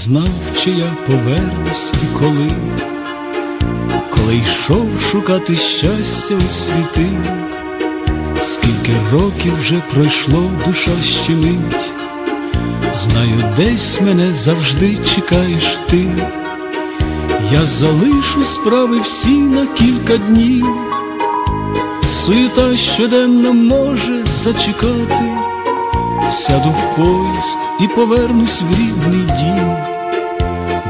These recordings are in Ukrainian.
знав, чи я повернусь і коли, коли йшов шукати щастя у світи, скільки років вже пройшло, душа щемить, знаю, десь мене завжди чекаєш ти, я залишу справи всі на кілька днів, суєта щоденно може зачекати. Сяду в поїзд і повернусь в рідний дім,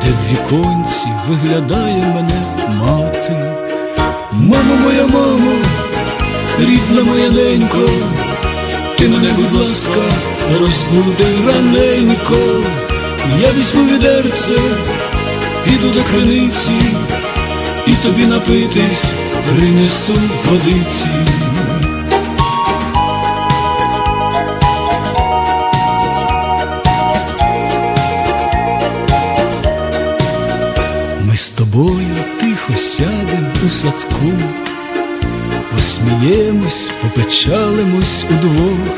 де в віконці виглядає мене мати. Мамо моя мамо, рідна моя ненько, ти мене, будь ласка, розбуди раненько, я візьму відерце, піду до криниці, і тобі напитись принесу водиці. Тобою тихо сядем у садку, посміємось, попечалимось удвох,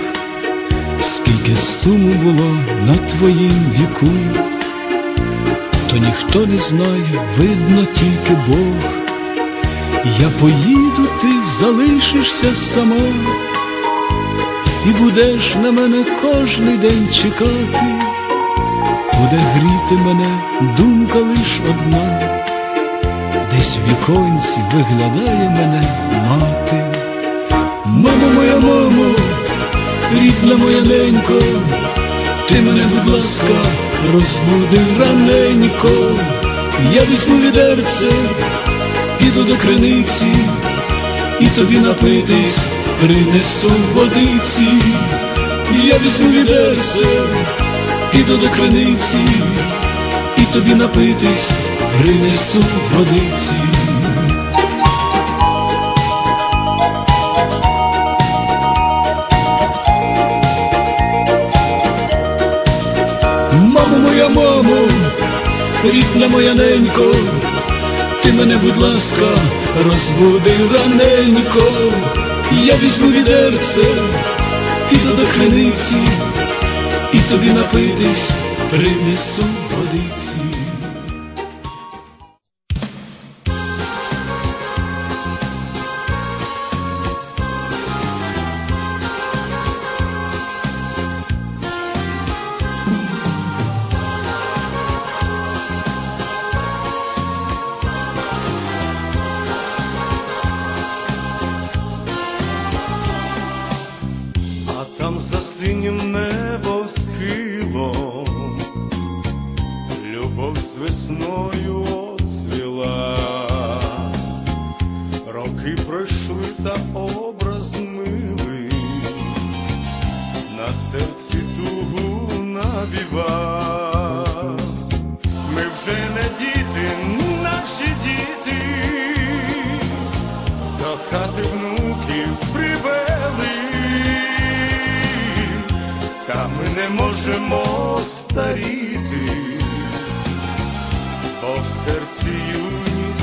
скільки суму було на твоїм віку, то ніхто не знає, видно тільки Бог. Я поїду, ти залишишся сама, і будеш на мене кожний день чекати. Буде гріти мене думка лиш одна, десь в віконці виглядає мене мати. Мамо моя мамо, рідна моя ненько, ти мене, будь ласка, розбуди раненько, я візьму відерце, піду до криниці, і тобі напитись принесу водиці, я візьму відерце піду до криниці, і тобі напитись принесу водиці. Мамо моя мамо, рідна моя ненько, ти мене, будь ласка, розбуди раненько, я візьму відерце, піду до криниці, і тобі напитись принесу водиці. Роки пройшли та образ милий, на серці тугу навіва. Ми вже не діти, наші діти. До хати внуків привели, та ми не можемо старіти, бо в серці юність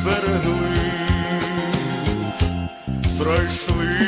зберегли, пройшли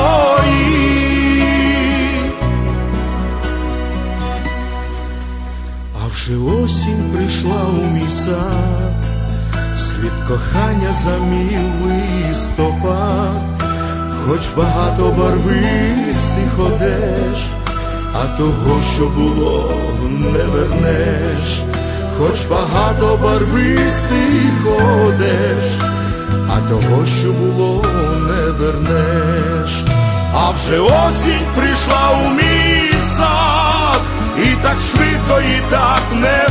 Прийшла у мій сад, світ кохання замів листопад, хоч багато барвистих одеж, а того, що було, не вернеш, хоч багато барвистих одеж, а того, що було, не вернеш. А вже осінь прийшла у мій сад, і так швидко, і так не.